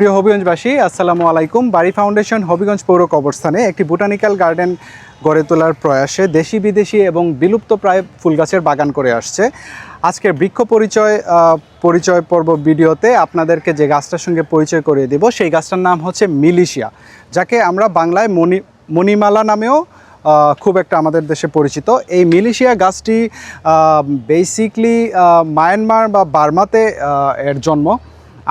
প্রিয় হবিগঞ্জবাসী, আসসালামু আলাইকুম। বাড়ি ফাউন্ডেশন হবিগঞ্জ পৌর কবরস্থানে একটি বোটানিক্যাল গার্ডেন গড়ে তোলার প্রয়াসে দেশি বিদেশি এবং বিলুপ্ত প্রায় ফুল গাছের বাগান করে আসছে। আজকের বৃক্ষ পরিচয় পরিচয় পর্ব ভিডিওতে আপনাদেরকে যে গাছটার সঙ্গে পরিচয় করিয়ে দেব, সেই গাছটার নাম হচ্ছে মিলিশিয়া, যাকে আমরা বাংলায় মণি মণিমালা নামেও খুব একটা আমাদের দেশে পরিচিত। এই মিলিশিয়া গাছটি বেসিকলি মায়ানমার বা বার্মাতে এর জন্ম।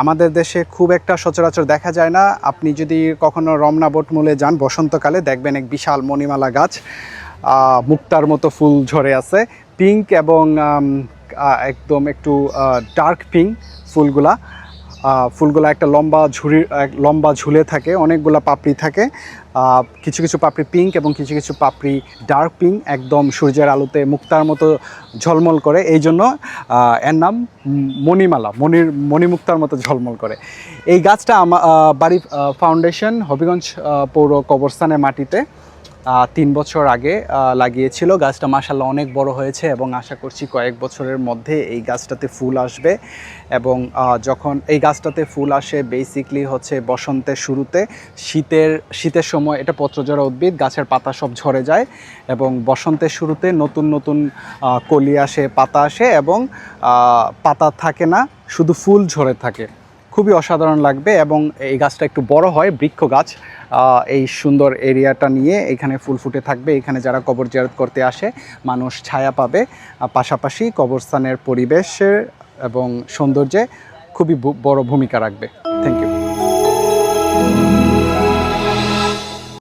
আমাদের দেশে খুব একটা সচরাচর দেখা যায় না। আপনি যদি কখনো রমনা বটমূলে যান, বসন্তকালে দেখবেন এক বিশাল মণিমালা গাছ মুক্তার মতো ফুল ঝরে আছে। পিঙ্ক এবং একদম একটু ডার্ক পিঙ্ক ফুলগুলা। ফুলগুলা একটা লম্বা ঝুড়ি লম্বা ঝুলে থাকে, অনেকগুলা পাপড়ি থাকে। কিছু কিছু পাপড়ি পিঙ্ক এবং কিছু কিছু পাপড়ি ডার্ক পিঙ্ক একদম সূর্যের আলোতে মুক্তার মতো ঝলমল করে। এই জন্য এর নাম মণিমালা, মণির মণিমুক্তার মতো ঝলমল করে। এই গাছটা আমার বাড়ি ফাউন্ডেশন হবিগঞ্জ পৌর কবরস্থানের মাটিতে। তিন বছর আগে লাগিয়েছিল। গাছটা মাসাল্লাহ অনেক বড় হয়েছে এবং আশা করছি কয়েক বছরের মধ্যে এই গাছটাতে ফুল আসবে এবং যখন এই গাছটাতে ফুল আসে বেসিকলি হচ্ছে বসন্তের শুরুতে শীতের শীতের সময় এটা পত্রজোড়া উদ্ভিদ, গাছের পাতা সব ঝরে যায় এবং বসন্তের শুরুতে নতুন নতুন কলি আসে, পাতা আসে এবং পাতা থাকে না, শুধু ফুল ঝরে থাকে। খুবই অসাধারণ লাগবে এবং এই গাছটা একটু বড় হয়, বৃক্ষ গাছ। এই সুন্দর এরিয়াটা নিয়ে এখানে ফুল ফুটে থাকবে। এখানে যারা কবর জিয়ারত করতে আসে, মানুষ ছায়া পাবে। পাশাপাশি কবরস্থানের পরিবেশের এবং সৌন্দর্যে খুবই বড় ভূমিকা রাখবে। Thank you